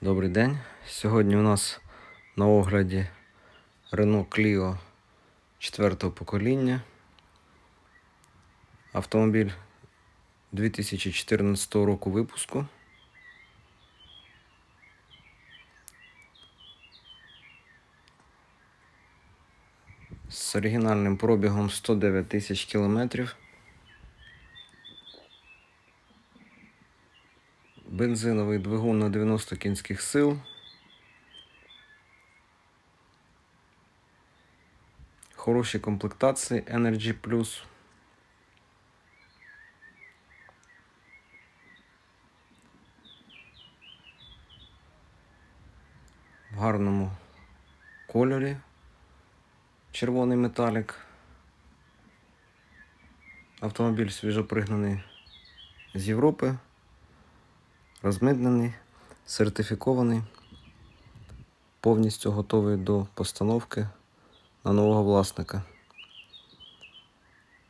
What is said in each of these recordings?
Добрий день. Сьогодні у нас на огляді Renault Clio 4 покоління. Автомобіль 2014 року випуску. З оригінальним пробігом 109 тисяч кілометрів. Бензиновий двигун на 90 кінських сил. Хороші комплектації Energy Plus. В гарному кольорі. Червоний металік. Автомобіль свіжопригнаний з Європи розмитнений, сертифікований, повністю готовий до постановки на нового власника.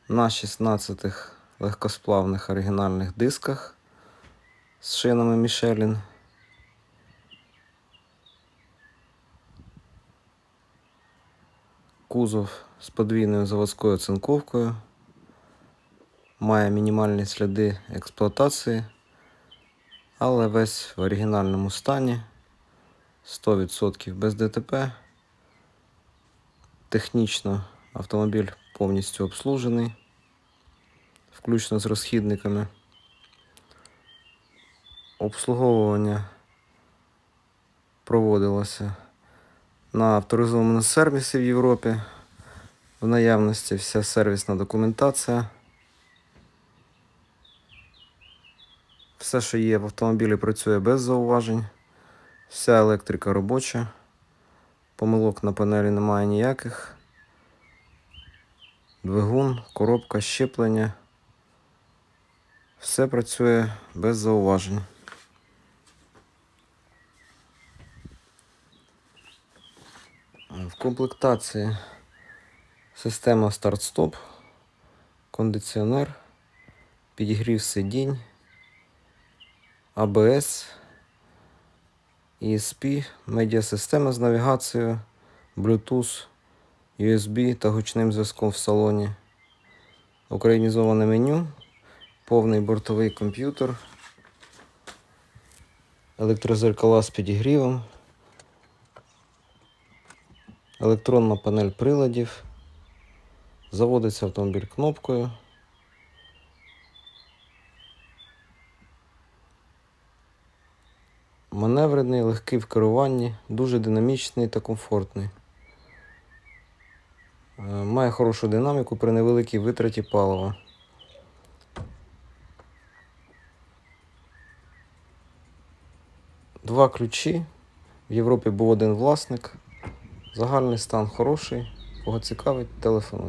На 16 легкосплавних оригінальних дисках з шинами Michelin. Кузов з подвійною заводською оцинковкою. Має мінімальні сліди експлуатації але весь в оригінальному стані. 100% без ДТП. Технічно автомобіль повністю обслужений, включно з розхідниками. Обслуговування проводилося на авторизованому сервісі в Європі. В наявності вся сервісна документація. Все, що є в автомобілі, працює без зауважень. Вся електрика робоча. Помилок на панелі немає ніяких. Двигун, коробка, щеплення. Все працює без зауважень. В комплектації система старт-стоп, кондиціонер, підігрів сидінь. ABS, ESP, медіасистема з навігацією, Bluetooth, USB та гучним зв'язком в салоні. Українізоване меню, повний бортовий комп'ютер, електрозеркала з підігрівом, електронна панель приладів. Заводиться автомобіль кнопкою. Маневрений, легкий в керуванні, дуже динамічний та комфортний. Е, Має хорошу динаміку при невеликій витраті палива. Два ключі. В Європі був один власник. Загальний стан хороший. Кого цікавить, телефонуйте.